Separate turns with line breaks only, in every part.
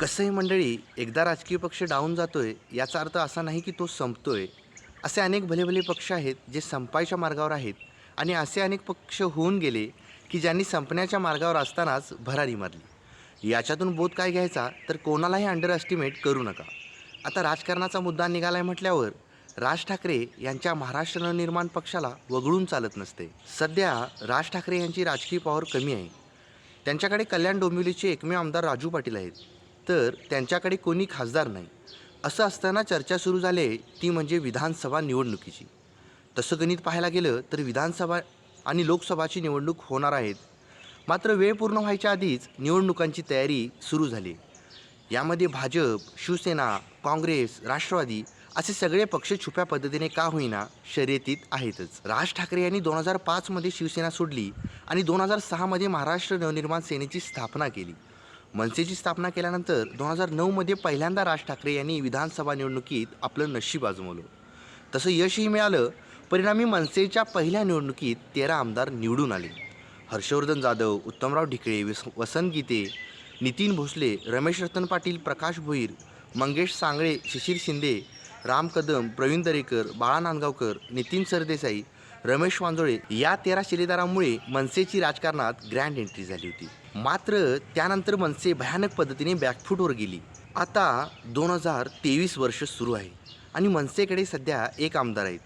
कसंही मंडळी एकदा राजकीय पक्ष डाऊन जातोय याचा अर्थ असा नाही की तो संपतोय. असे अनेक भले भले पक्ष आहेत जे संपायच्या मार्गावर आहेत आणि असे अनेक पक्ष होऊन गेले की ज्यांनी संपण्याच्या मार्गावर असतानाच भरारी मारली. याच्यातून बोध काय घ्यायचा? तर कोणालाही अंडर एस्टिमेट करू नका. आता राजकारणाचा मुद्दा निघालाय म्हटल्यावर राज ठाकरे यांच्या महाराष्ट्र नवनिर्माण पक्षाला वगळून चालत नसते. सध्या राज ठाकरे यांची राजकीय पॉवर कमी आहे. त्यांच्याकडे कल्याण डोंबिवलीचे एकमेव आमदार राजू पाटील आहेत. तर त्यांच्याकडे कोणी खासदार नाही. असं असताना चर्चा सुरू झाले ती म्हणजे विधानसभा निवडणुकीची. तसं गणित पाहायला गेलं तर विधानसभा आणि लोकसभाची निवडणूक होणार आहेत. मात्र वेळ पूर्ण व्हायच्या आधीच निवडणुकांची तयारी सुरू झाली. यामध्ये भाजप शिवसेना काँग्रेस राष्ट्रवादी असे सगळे पक्ष छुप्या पद्धतीने का होईना शर्यतीत आहेतच. राज ठाकरे यांनी दोन हजार पाचमध्ये शिवसेना सोडली आणि दोन हजार सहामध्ये महाराष्ट्र नवनिर्माण सेनेची स्थापना केली. मनसेची स्थापना केल्यानंतर दोन हजार नऊमध्ये पहिल्यांदा राज ठाकरे यांनी विधानसभा निवडणुकीत आपलं नशीब आजमवलं. तसं यशही मिळालं परिणामी मनसेच्या पहिल्या निवडणुकीत तेरा आमदार निवडून आले. हर्षवर्धन जाधव उत्तमराव ढिकळे विस वसंत गीते नितीन भोसले रमेश रतन पाटील प्रकाश भोईर मंगेश सांगळे शिशिर शिंदे राम कदम प्रवीण दरेकर बाळा नांदगावकर नितीन सरदेसाई रमेश वांजोळे या तेरा शिलेदारांमुळे मनसेची राजकारणात ग्रँड एंट्री झाली होती. मात्र त्यानंतर मनसे भयानक पद्धतीने बॅकफूटवर गेली. आता दोन हजार तेवीस वर्ष सुरू आहे आणि मनसेकडे सध्या एक आमदार आहेत.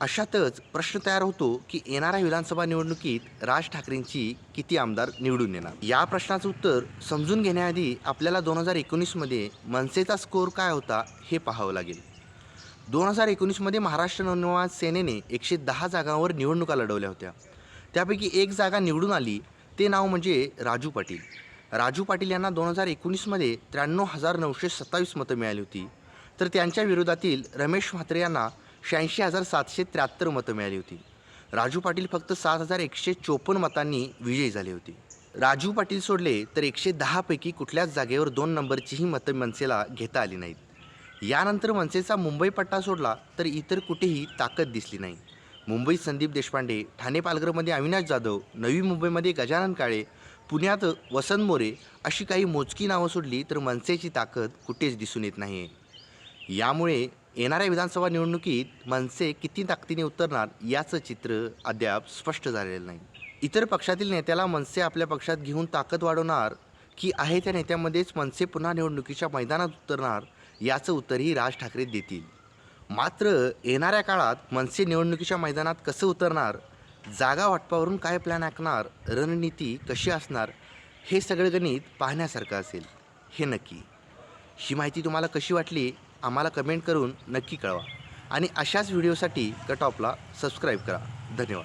अशातच प्रश्न तयार होतो की येणाऱ्या विधानसभा निवडणुकीत राज ठाकरेंची किती आमदार निवडून येणार? या प्रश्नाचं उत्तर समजून घेण्याआधी आपल्याला दोन हजार एकोणीसमध्ये मनसेचा स्कोअर काय होता हे पाहावं लागेल. दोन हजार एकोणीसमध्ये महाराष्ट्र नवनिर्माण सेनेने एकशे दहा जागांवर निवडणुका लढवल्या होत्या. त्यापैकी एक जागा निवडून आली ते नाव म्हणजे राजू पाटील. राजू पाटील यांना दोन हजार एकोणीसमध्ये त्र्याण्णव हजार नऊशे सत्तावीस मतं मिळाली होती. तर त्यांच्या विरोधातील रमेश म्हात्रे यांना शहाऐंशी हजार सातशे त्र्याहत्तर मतं मिळाली होती. राजू पाटील फक्त सात हजार एकशे चोपन्न मतांनी विजयी झाले होते. राजू पाटील सोडले तर एकशे दहापैकी कुठल्याच जागेवर दोन नंबरचीही मतं मनसेला घेता आली नाहीत. यानंतर मनसेचा मुंबई पट्टा सोडला तर इतर कुठेही ताकद दिसली नाही. मुंबईत संदीप देशपांडे ठाणे पालघरमध्ये अविनाश जाधव नवी मुंबईमध्ये गजानन काळे पुण्यात वसंत मोरे अशी काही मोजकी नावं सोडली तर मनसेची ताकद कुठेच दिसून येत नाही आहे यामुळे येणाऱ्या विधानसभा निवडणुकीत मनसे किती ताकदीने उतरणार याचं चित्र अद्याप स्पष्ट झालेलं नाही. इतर पक्षातील नेत्याला मनसे आपल्या पक्षात घेऊन ताकद वाढवणार की आहे त्या नेत्यामध्येच मनसे पुन्हा निवडणुकीच्या मैदानात उतरणार याचं उत्तरही राज ठाकरे देतील. मात्र येणाऱ्या काळात मनसे निवडणुकीच्या मैदानात कसं उतरणार जागा वाटपावरून काय प्लॅन आखणार रणनीती कशी असणार हे सगळं गणित पाहण्यासारखं असेल. हे नक्की. ही माहिती तुम्हाला कशी वाटली आम्हाला कमेंट करून नक्की कळवा. आणि अशाच व्हिडिओसाठी कटॉपला सबस्क्राईब करा. धन्यवाद.